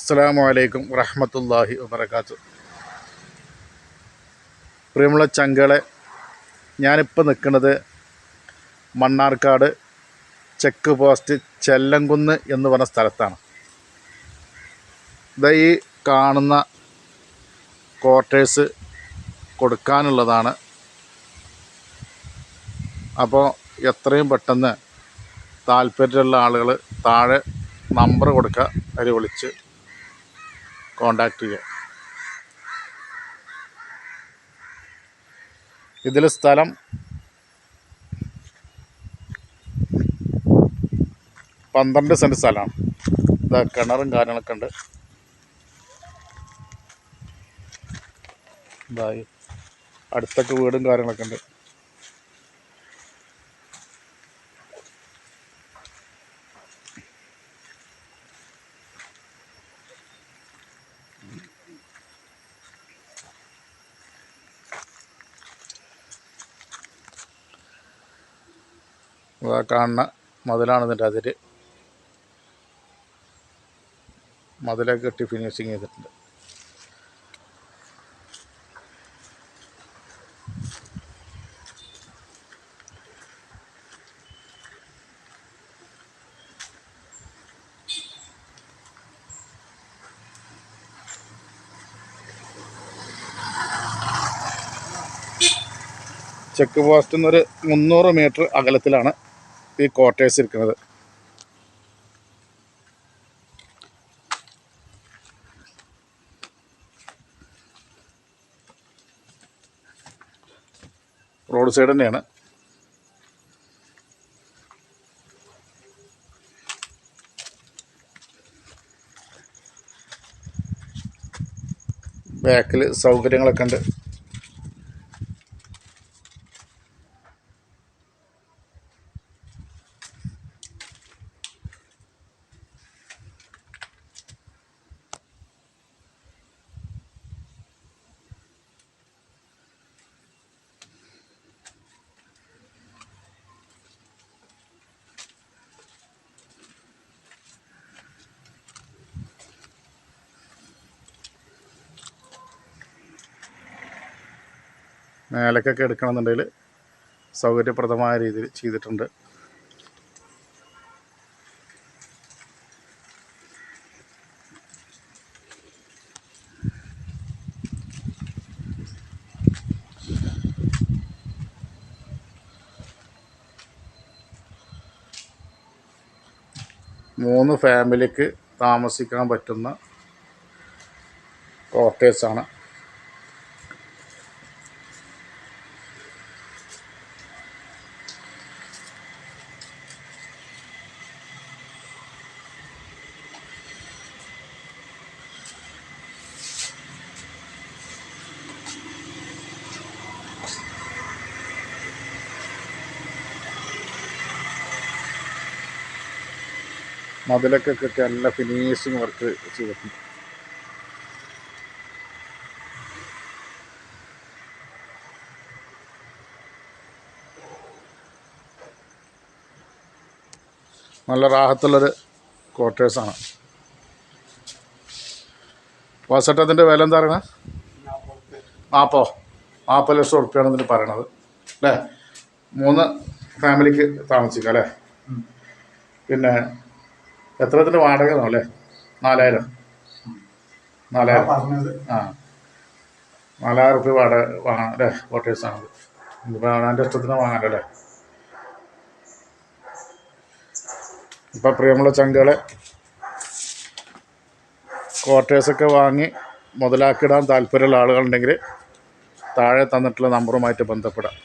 അസ്സലാമു അലൈക്കും വറഹമത്തല്ലാഹി വബർക്കാത്തു പ്രിയമുള്ള ചങ്കളെ ഞാനിപ്പോൾ നിൽക്കുന്നത് മണ്ണാർക്കാട് ചെക്ക് പോസ്റ്റ് ചെല്ലംകുന്ന് എന്ന് പറഞ്ഞ സ്ഥലത്താണ്. ഇതാ ഈ കാണുന്ന ക്വാർട്ടേഴ്സ് കൊടുക്കാനുള്ളതാണ്. അപ്പോൾ എത്രയും പെട്ടെന്ന് താല്പര്യമുള്ള ആളുകൾ താഴെ നമ്പർ കൊടുക്കുക അവർ വിളിച്ച് കോണ്ടാക്ട് ചെയ്യുക ഇതിൽ സ്ഥലം പന്ത്രണ്ട് സെന്റ് സ്ഥലമാണ്. ഇതാ കിണറും കാര്യങ്ങളൊക്കെ ഉണ്ട്. അടുത്തൊക്കെ വീടും കാര്യങ്ങളൊക്കെ ഉണ്ട്. ഇതാ കാണുന്ന മതിലാണ് ഇതിന്റെ അതിര് മതിലൊക്കെ കെട്ടി ഫിനിഷിങ് ചെയ്തിട്ടുണ്ട്. ചെക്ക് പോസ്റ്റിൽ നിന്നൊരു മുന്നൂറ് മീറ്റർ അകലത്തിലാണ് ഈ ക്വാർട്ടേഴ്സ് ഇരിക്കുന്നത്. റോഡ് സൈഡ് തന്നെയാണ്. ബാക്കിൽ സൗകര്യങ്ങളൊക്കെ ഉണ്ട്. മേലക്കൊക്കെ എടുക്കണമെന്നുണ്ടെങ്കിൽ സൗകര്യപ്രദമായ രീതിയിൽ ചെയ്തിട്ടുണ്ട്. മൂന്ന് ഫാമിലിക്ക് താമസിക്കാൻ പറ്റുന്ന ക്വാർട്ടേഴ്സാണ് മതിലൊക്കെ നല്ല ഫിനിഷിങ് വർക്ക് ചെയ്തിട്ടുണ്ട്. നല്ല റാഹത്തുള്ളൊരു ക്വാർട്ടേഴ്സാണ് വാസട്ടത്തിന്റെ വില എന്താ പറയുന്നത് നാൽപ്പോ നാൽപ്പത് ലക്ഷം ഉറുപ്പ്യാണ് ഇതിന് പറയണത്. അല്ലേ? മൂന്ന് ഫാമിലിക്ക് താമസിക്കാം അല്ലേ? പിന്നെ എത്രത്തിന് വാടക അല്ലേ? നാലായിരം. നാലായിരം. ആ നാലായിരം റുപ്യ വാടക വാങ്ങാം അല്ലേ? ക്വാർട്ടേഴ്സാണത് ഇതിപ്പോൾ അവനാന്റെ ഇഷ്ടത്തിന് വാങ്ങാമല്ലോ അല്ലേ? ഇപ്പം പ്രിയമുള്ള ചങ്കുകളെ ക്വാർട്ടേഴ്സൊക്കെ വാങ്ങി മുതലാക്കിടാൻ താല്പര്യമുള്ള ആളുകളുണ്ടെങ്കിൽ താഴെ തന്നിട്ടുള്ള നമ്പറുമായിട്ട് ബന്ധപ്പെടാം.